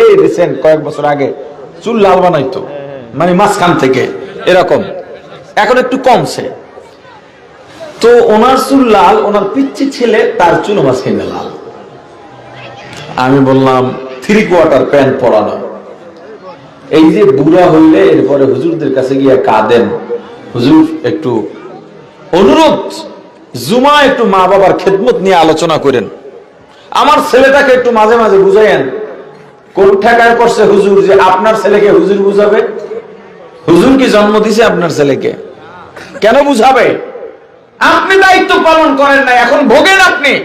এই রিসেন্ট কয়েক বছর আগে চুল লাল বানাইতো মানে মাঝখান থেকে, এরকম। এখন একটু কমছে। তো ওনার চুল লাল, ওনার পিচ্ছি ছেলে, তার চুল মাঝখানে লাল। আমি বললাম থ্রি কোয়ার্টার প্যান্ট পরানো। এই যে বুড়া হইলে এরপরে হুজুরদের কাছে গিয়ে কাঁদেন। হুজুর, একটু অনুরোধ জুমা একটু মা বাবার খেদমত নিয়ে আলোচনা করেন। আমার ছেলেটাকে একটু মাঝে মাঝে বুঝাইয়েন। কোন করছে হুজুর যে আপনার ছেলেকে হুজুর বুঝাবে? হুজুর কি জন্ম দিছে আপনার ছেলেকে? কেন বুঝাবে? আপনি দায়িত্ব পালন করেন না এখন ভোগেন আপনি।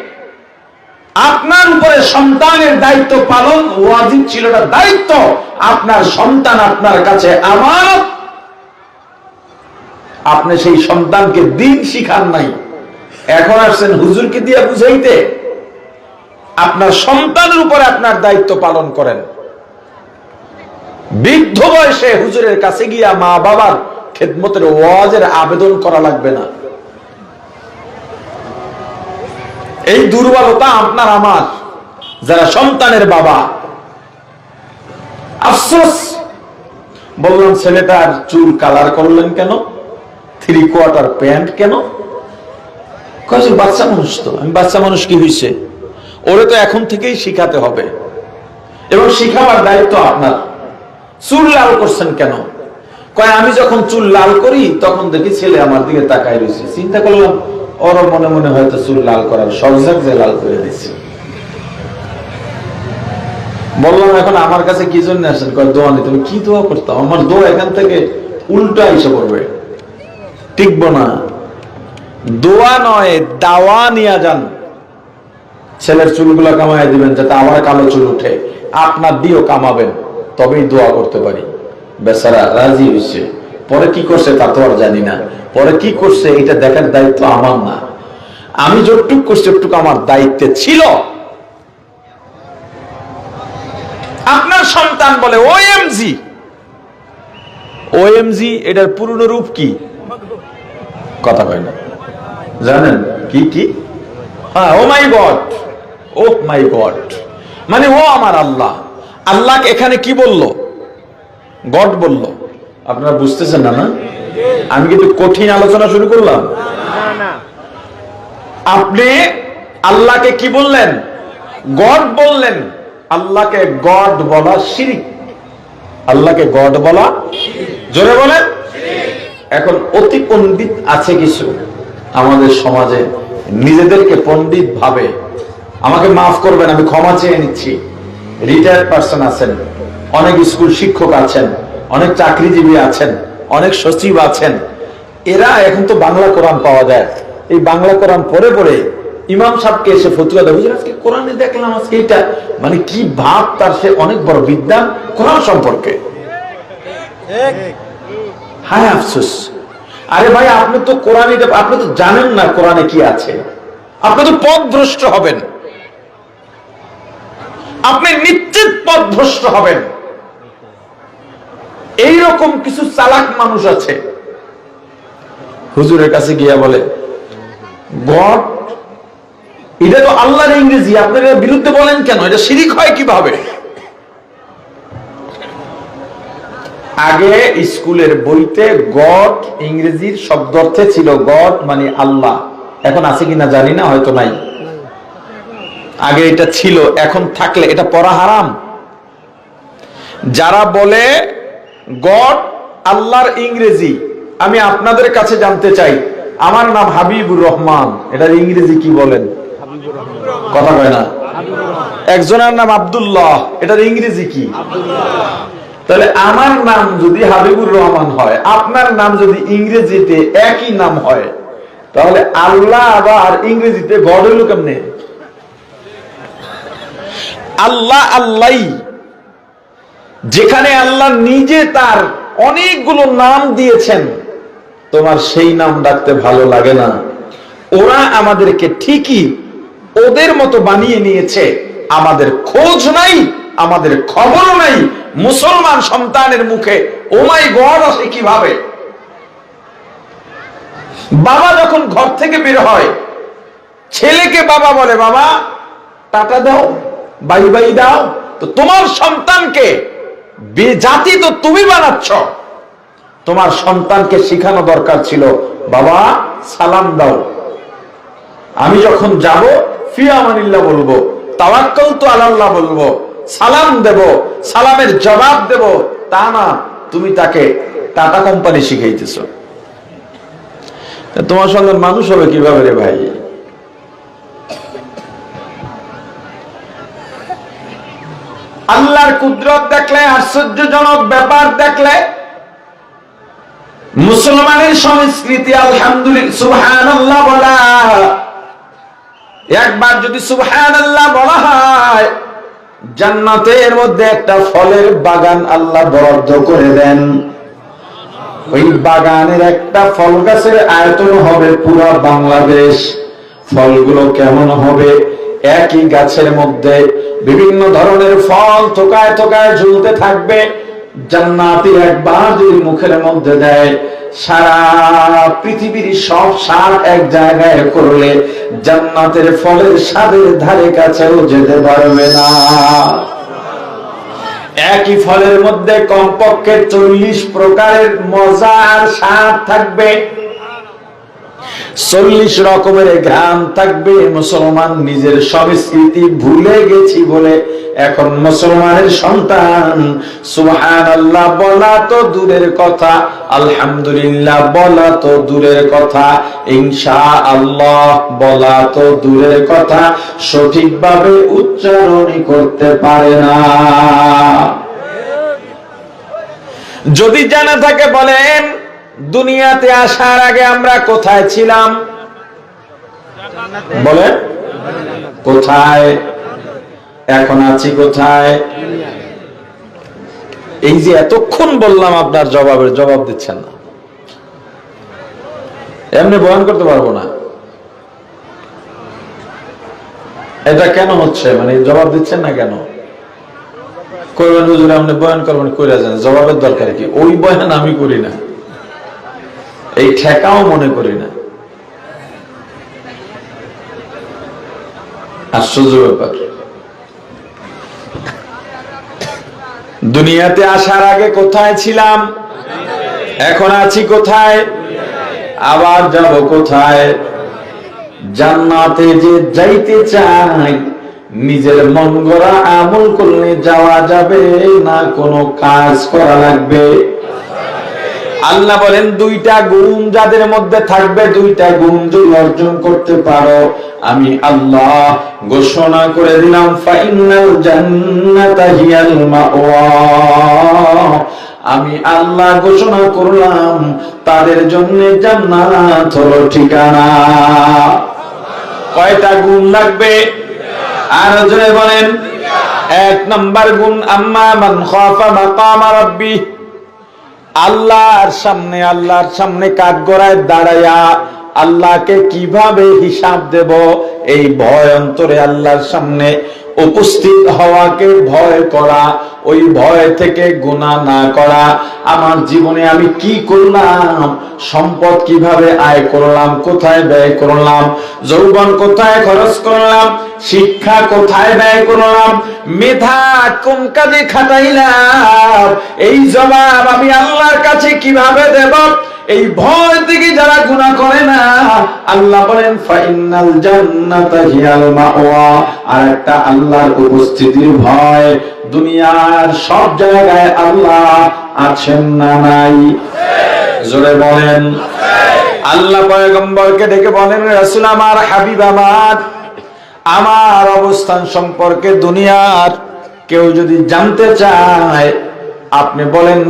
আপনার উপরে সন্তানের দায়িত্ব পালন ওয়াজিব ছিল না, দায়িত্ব আপনার সন্তান আপনার কাছে আমানত। আপনি সেই সন্তানকে দিন শিখান নাই। এখন আসছেন হুজুরকে দিয়ে বুঝাইতে। আপনার সন্তানের উপরে আপনার দায়িত্ব পালন করেন। বৃদ্ধ বয়সে হুজুরের কাছে গিয়া মা বাবার খেদমতের ওয়াজের আবেদন করা লাগবে না। এই দুর্বলতা আপনার আমার, যারা সন্তানের বাবা। আফসোস, বললাম, ছেলেটার চুল কালার করলেন কেন? থ্রি কোয়ার্টার প্যান্ট কেন? বাচ্চা মানুষ তো, আমি বাচ্চা মানুষ কি হয়েছে ওরে তো এখন থেকেই শিখাতে হবে। এবং শিখাবার দায়িত্ব আপনার। চুল লাল করছেন কেন? কয়, আমি যখন চুল লাল করি, তখন দেখি ছেলে আমার দিকে তাকায় রয়েছে। চিন্তা করলাম ওর মনে মনে হয়তো চুল লাল করার সহজাক যে লাল করে দিচ্ছে বললাম, এখন আমার কাছে কি জন্য আসেন? কয়, দোয়া নেই। তুমি কি দোয়া করতাম আমার দোয়া এখান থেকে উল্টো এসে পড়বে। টিকবো না। দোয়া নয়, দাওয়া নিয়ে যান। ছেলের চুলগুলো কামাই দিবেন যাতে আবার কালো চুল উঠে। আপনার দিয়েও কামাবেন, তবেই দোয়া করতে পারি। বেচারা রাজি হয়েছে পরে কি করছে তা তো আর জানি না। পরে কি করছে এটা দেখার দায়িত্ব আমার না। আমি যতটুক করছি ওটুকু আমার দায়িত্বে ছিল। আপনার সন্তান বলে ওএমজি ওএমজি এটার পূর্ণ রূপ কি? কথা কয় না। জানেন? কি কি? হ্যাঁ ও মাই গড। ও মাই গড মানে ও আমার আল্লাহ। আল্লাহ এখানে কি বলল? গড বলল। আপনারা বুঝতেছেন না না? আমি কিন্তু কঠিন আলোচনা শুরু করলাম। আপনি আল্লাহকে কি বললেন? গড বললেন। আল্লাহকে গড বলা শিরিক। আল্লাহকে গড বলা জোরে বলেন। এখন অতি পণ্ডিত আছে কিছু। আমাদের সমাজে নিজেদেরকে পণ্ডিত ভাবে আমাকে মাফ করবেন, আমি ক্ষমা চেয়ে নিচ্ছি। রিটায়ার্ড পার্সন আছেন, অনেক স্কুল শিক্ষক আছেন, অনেক চাকরিজীবী আছেন, অনেক সচিব আছেন। এরা এখন তো বাংলা কোরআন পাওয়া যায়। এই বাংলা কোরআন পড়ে পড়ে ইমাম সাহেবকে এসে ফতুয়া দেয় আজকে কোরআনে দেখলাম, আজকে এটা। মানে কি ভাব তার সে অনেক বড় বিদ্যান কোরআন সম্পর্কে। হায় আফসোস। আরে ভাই, আপনি তো কোরআন আপনি তো জানেন না কোরআনে কি আছে। আপনি তো পথ ভ্রষ্ট হবেন। আপনি নিশ্চিত পথ ভ্রষ্ট হবেন। এইরকম কিছু চালাক মানুষ আছে। হুজুরের কাছে গিয়া বলে, গড, এটা তো আল্লাহর ইংরেজি, আপনারা বিরুদ্ধে বলেন কেন? এটা শিরিক হয় কীভাবে? আগে স্কুলের বইতে গড ইংরেজির শব্দ অর্থে ছিল গড মানে আল্লাহ। এখন আছে কিনা জানি না, হয়তো নাই। আগে এটা ছিল, এখন থাকলে এটা পড়া হারাম। যারা বলে, গড আল্লাহর ইংরেজি, আমি আপনাদের কাছে জানতে চাই। আমার নাম হাবিবুর রহমান। এটার ইংরেজি কি বলেন? কথা কয় না। একজনের নাম আব্দুল্লাহ, এটার ইংরেজি কি? তাহলে আমার নাম যদি হাবিবুর রহমান হয়, আপনার নাম যদি ইংরেজিতে একই নাম হয়, তাহলে আল্লাহ আবার ইংরেজিতে গড হইল কেমনে? আল্লাহ আল্লাহ যেখানে আল্লাহ নিজে তার অনেকগুলো নাম দিয়েছেন, তোমার সেই নাম ডাকতে ভালো লাগে না। ওরা আমাদেরকে ঠিকই ওদের মতো বানিয়ে নিয়েছে। আমাদের খোঁজ নাই, আমাদের খবরও নাই। মুসলমান সন্তানের মুখে ওমাই গড, আসে কীভাবে? বাবা যখন ঘর থেকে বের হয়, ছেলেকে বাবা বলে, বাবা, টাকা দাও। বাই বাই দাও। তো তোমার সন্তানকে জাতি তো তুমি বানাচ্ছ। তোমার সন্তানকে শিখানো দরকার ছিল, বাবা, সালাম দাও। আমি যখন যাব ফিয়ামানিল্লাহ বলব, তাওয়াক্কাল তো আল্লাহ বলব, সালাম দেব, সালামের জবাব দেব। তা না, তুমি তাকে টাটা কোম্পানি শিখাইতেছ। তোমার সঙ্গে মানুষ হবে কীভাবে রে ভাই? আল্লাহর কুদরত দেখলে, আশ্চর্যজনক ব্যাপার দেখলে, মুসলমানের সংস্কৃতি, আলহামদুলিল্লাহ বলা একবার যদি সুবহান বলা হয় জান্নাতের মধ্যে একটা ফলের বাগান আল্লাহ বরাদ্দ করে দেন। ওই বাগানের একটা ফল গাছের আয়তন হবে পুরো বাংলাদেশ। ফলগুলো কেমন হবে? একই গাছের মধ্যে বিভিন্ন ধরনের ফল থোকায় থোকায় ঝুলতে থাকবে। জান্নাতি একবার যদি মুখের মধ্যে দেয়। সারা পৃথিবীর সব স্বাদ এক জায়গায় করলে জান্নাতের ফলের স্বাদের ধারে কাছেও যেতে পারবে না। একই ফলের মধ্যে কমপক্ষে চল্লিশ প্রকারের মজার স্বাদ থাকবে। চল্লিশ রকমের ঘ্রাণ থাকবে, মুসলমান নিজের সংস্কৃতি ভুলে গেছি বলে এখন মুসলমানের সন্তান। সুহান আল্লাহ বলা তো দূরের কথা, আলহামদুলিল্লাহ বলা তো দূরের কথা ইনশা আল্লাহ বলা তো দূরের কথা, সঠিকভাবে উচ্চারণই করতে পারে না। যদি জানা থাকে বলেন দুনিয়াতে আসার আগে আমরা কোথায় ছিলাম? বলেন। কোথায়? এখন আছি কোথায়? এই যে এতক্ষণ বললাম আপনার জবাবের, জবাব দিচ্ছেন না। এমনি বয়ান করতে পারব না। এটা কেন হচ্ছে? মানে জবাব দিচ্ছেন না কেন? করবেন হুজুর, আপনি বয়ান করবেন করে যান। জবাবের দরকার কি? ওই বয়ান আমি করি না। এই ঠেকাও মনে করি না। আশ্চর্য ব্যাপার। দুনিয়াতে আসার আগে কোথায় ছিলাম? এখন আছি কোথায়? আবার যাব কোথায়? জান্নাতে যে যাইতে চাই, নিজের মন আমল করলে যাওয়া যাবে না, কোনো কাজ করা লাগবে। আল্লাহ বলেন, দুইটা গুণ যাদের মধ্যে থাকবে, দুইটা গুণ যদি অর্জন করতে পারো, আমি আল্লাহ ঘোষণা করে দিলাম, ফাইনাল জান্নাতা হিয়াল মাওয়া। আমি আল্লাহ ঘোষণা করলাম, তাদের জন্য জান্নাত হলো ঠিকানা। কয়টা গুণ লাগবে? আর জোরে বলেন, এক নাম্বার গুণ, আম্মা মান খাফা মাকামা রাব্বি। আল্লাহর সামনে আল্লাহর সামনে কাঠগড়ায় দাঁড়াইয়া আল্লাহকে কীভাবে হিসাব দেব? এই ভয় অন্তরে আল্লাহর সামনে উপস্থিত হওয়াকে ভয় করা, ওই ভয় থেকে গুণা না করা। আমার জীবনে আমি কি করলাম? সম্পদ কীভাবে আয় করলাম? কোথায় ব্যয় করলাম? যৌবন কোথায় খরচ করলাম? শিক্ষা কোথায় ব্যয় করলাম? মেধা কোন কাজে খাটাইলাম? এই জবাব আমি আল্লাহর কাছে কীভাবে দেব? এই ভয় থেকে যারা গুনাহ করে না, আল্লাহ বলেন, ফাইনাল জান্নাতা হিয়াল মাওয়া। আর একটা আল্লাহর উপস্থিতির ভয়, দুনিয়ার সব জায়গায় আল্লাহ আছেন না নাই। জোরে বলেন। আল্লাহ পয়গম্বরকে ডেকে বলেন, রাসূল আমার হাবিব আমার আমার অবস্থান সম্পর্কে দুনিয়ার কেউ যদি জানতে চায় আপনি বলেন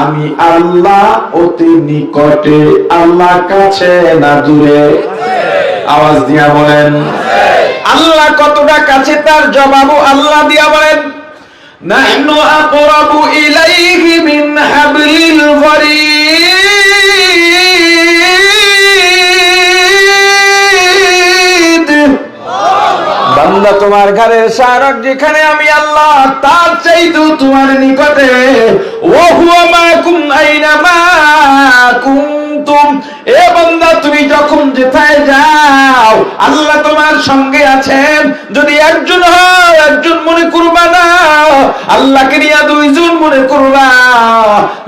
আমি আল্লাহ অতি নিকটে আল্লাহ কাছে না দূরে। আওয়াজ দিয়া বলেন, আল্লাহ কতটা কাছে তার জবাবও আল্লাহ দিয়া বলেন। নাহনু আকরাবু ইলাইহি মিন হাবলিল ওয়ারিদ। বান্দা তোমার ঘরের সারক যেখানে আমি আল্লাহ, তার চাইতো তোমার নিকটে ও হুয়া মাকুম আইনা আল্লাহ তোমার সঙ্গে আছেন। যদি একজন হয়, একজন মনে করবা না। আল্লাহকে নিয়ে দুইজন মনে করবা।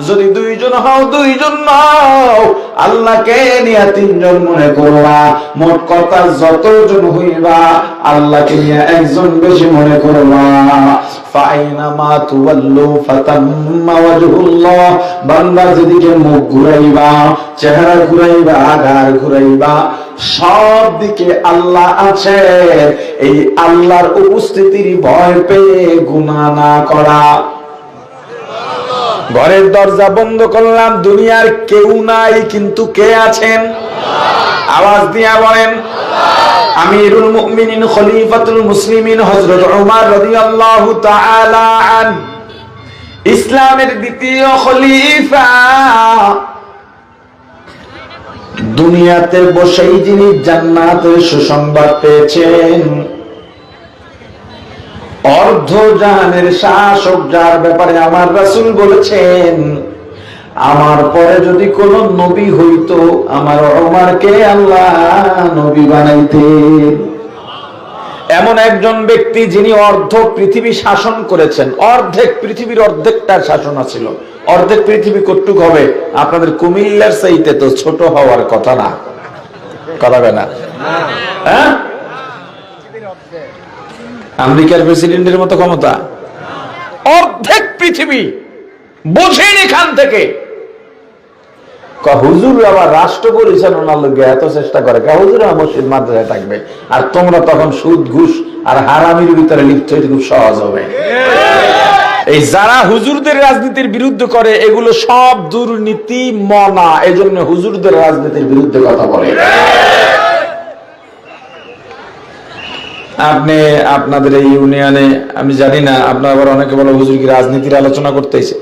যদি দুইজন হও, দুইজন নও। আল্লাহকে নিয়ে তিনজন মনে করবা। মোট কথা যতজন হইবা, আল্লাহকে নিয়ে একজন বেশি মনে করবা। ফাইনামা বান্দা যেদিকে মুখ ঘুরাইবা, চেহারা ঘুরাইবা ঘাড় ঘুরাইবা সব দিকে আল্লাহ আছে এই আল্লাহর উপস্থিতির ভয় পেয়ে গুনাহ না করা। ঘরের দরজা বন্ধ করলাম, দুনিয়ার কেউ নাই, কিন্তু কে আছেন? আওয়াজ দিয়া বলেন, আমিরুল মুমিনিন, খলিফাতুল মুসলিমিন, হযরত ওমর রাদিয়াল্লাহু তাআলা আন। ইসলামের দ্বিতীয় খলিফা। দুনিয়াতে বসেই যিনি জান্নাতের সুসংবাদ পেয়েছেন। অর্ধ জানের শাসক যার ব্যাপারে আমার রাসুল বলেছেন, আমার পরে যদি কোন নবী হইতো, আমার অমারকে আল্লাহ নবী বানাইতেন। এমন একজন ব্যক্তি যিনি অর্ধ পৃথিবী শাসন করেছেন, অর্ধেক পৃথিবীর অর্ধেকটার শাসন ছিল অর্ধেক পৃথিবী কটুক হবে, আপনাদের কুমিল্লার সাইতে তো ছোট হওয়ার কথা না। কথা হবে না। হ্যাঁ? আমেরিকার প্রেসিডেন্টের মতো ক্ষমতা। অর্ধেক পৃথিবী, বোঝেন এখান থেকে। হুজুর আবার রাষ্ট্র পরিচালনার এত চেষ্টা করে। হুজুর মসজিদ মাদ্রাসায় থাকবে। আর তোমরা তখন সুদ, ঘুষ আর হারামির ভিতরে লিপ্ত হইতে খুব সহজ হবে। এই যারা হুজুরদের রাজনীতির বিরুদ্ধে করে, এগুলো সব দুর্নীতি, মনা। এজন্য হুজুরদের রাজনীতির বিরুদ্ধে কথা বলে। আপনি আপনাদের এই ইউনিয়নে, আমি জানি না, আপনার আবার অনেকে বলে হুজুর কি রাজনীতির আলোচনা করতে করতেছে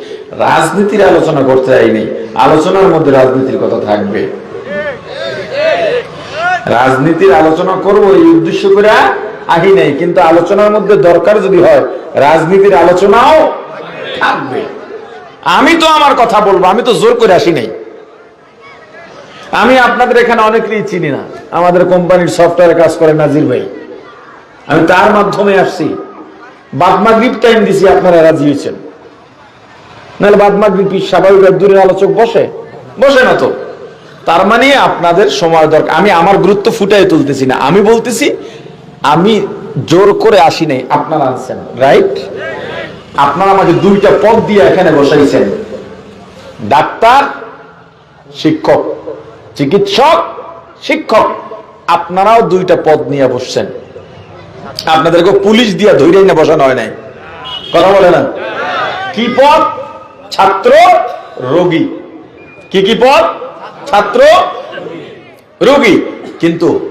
রাজনীতির আলোচনা করতে চাইনি আলোচনার মধ্যে রাজনীতির কথা থাকবে। রাজনীতির আলোচনা করব এই উদ্দেশ্য করে আহি নাই, কিন্তু আলোচনার মধ্যে দরকার যদি হয়, রাজনীতির আলোচনাও থাকবে। আমি তো আমার কথা বলব, আমি তো জোর করে আসি নাই। আমি আপনাদের এখানে অনেকেই চিনি না, আমাদের কোম্পানির সফটওয়্যার কাজ করে নাজির ভাই। আমি তার মাধ্যমে আসছি। বাদমা বাদমাগরিব টাইম দিছি, আপনারা রাজি হয়েছেন। নাহলে বাদমা বাদমাগরিব স্বাভাবিক দূরের আলোচক বসে? বসে না তো। তার মানে আপনাদের সময় দরকার। আমি আমার গুরুত্ব ফুটাই তুলতেছি না। আমি বলতেছি, আমি জোর করে আসি নাই, আপনারা আনছেন রাইট আপনারা আমাকে দুইটা পদ দিয়ে এখানে বসাইছেন। ডাক্তার, শিক্ষক, চিকিৎসক, শিক্ষক, আপনারাও দুইটা পদ নিয়ে বসছেন। আপনাদেরকে পুলিশ দিয়া ধৈর্য না বসানো হয় নাই। কথা বলে না। কি পদ? ছাত্র, রোগী। কি কি পদ? ছাত্র, রোগী। কিন্তু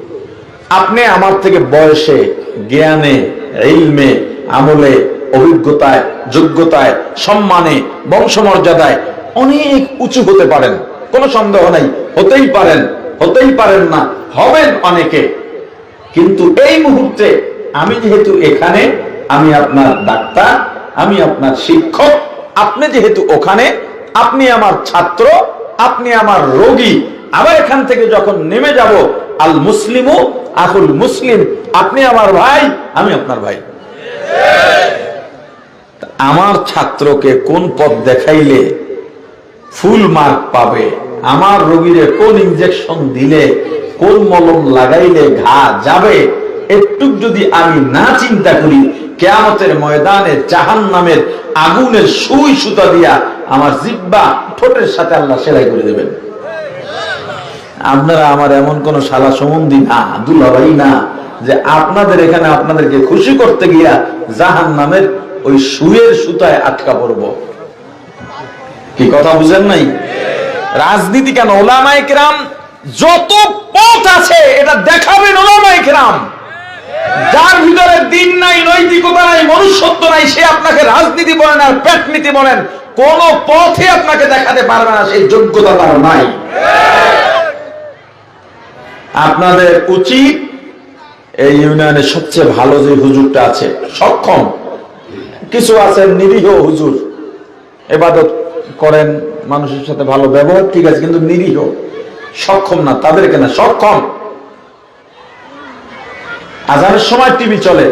আপনি আমার থেকে বয়সে, জ্ঞানে, ইলমে, আমলে, অভিজ্ঞতায়, যোগ্যতায়, সম্মানে, বংশমর্যাদায় অনেক উঁচু হতে পারেন। কোনো সন্দেহ নাই। হতেই পারেন। হতেই পারেন না। হবেন অনেকে। কিন্তু এই মুহূর্তে আমি যেহেতু এখানে, আমি আপনার ডাক্তার, আমি আপনার শিক্ষক, আপনি যেহেতু ওখানে, আপনি আমার ছাত্র, আপনি আমার রোগী, আবার এখান থেকে যখন নেমে যাব, আল মুসলিমু আকুল মুসলিম, আপনি আমার ভাই, আমি আপনার ভাই। আমার ছাত্রকে কোন পথ দেখাইলে ফুল মার্ক পাবে? আমার রোগীরে কোন ইনজেকশন দিলে, কোন মলম লাগাইলে ঘা যাবে? একটু যদি আমি না চিন্তা করি, কেয়ামতের ময়দানে জাহান নামের আগুনের সুই সুতা দিয়া আমার জিব্বা ঠোঁটের সাথে আল্লাহ সেলাই করে দেবেন। আপনারা আমার এমন কোন শালা সম্বন্ধী না, দুলাভাই না, যে আপনাদের এখানে আপনাদেরকে খুশি করতে গিয়া জাহান নামের ওই সুয়ের সুতায় আটকা পড়ব। কি কথা বুঝেন নাই? রাজনীতি কেন? ওলামাই কিরাম, যত পথ আছে, এটা দেখাবেন ওলামাই কিরাম। যার ভিতরে দিন নাই, নৈতিকতা নাই, মনুষ্যত্ব নাই, সে আপনাকে রাজনীতি বলেন আর পেট নীতি বলেন, কোন পথে আপনাকে দেখাতে পারবে না সেই যোগ্যতা তার নাই। আপনাদের উচিত এই ইউনিয়নে সবচেয়ে ভালো যে হুজুরটা আছে, সক্ষম। কিছু আছেন নিরীহ হুজুর, এবাদত করেন, মানুষের সাথে ভালো ব্যবহার, ঠিক আছে, কিন্তু নিরীহ, সক্ষম না, তাদেরকে না, সক্ষম। আজানের সময় টিভি চলে।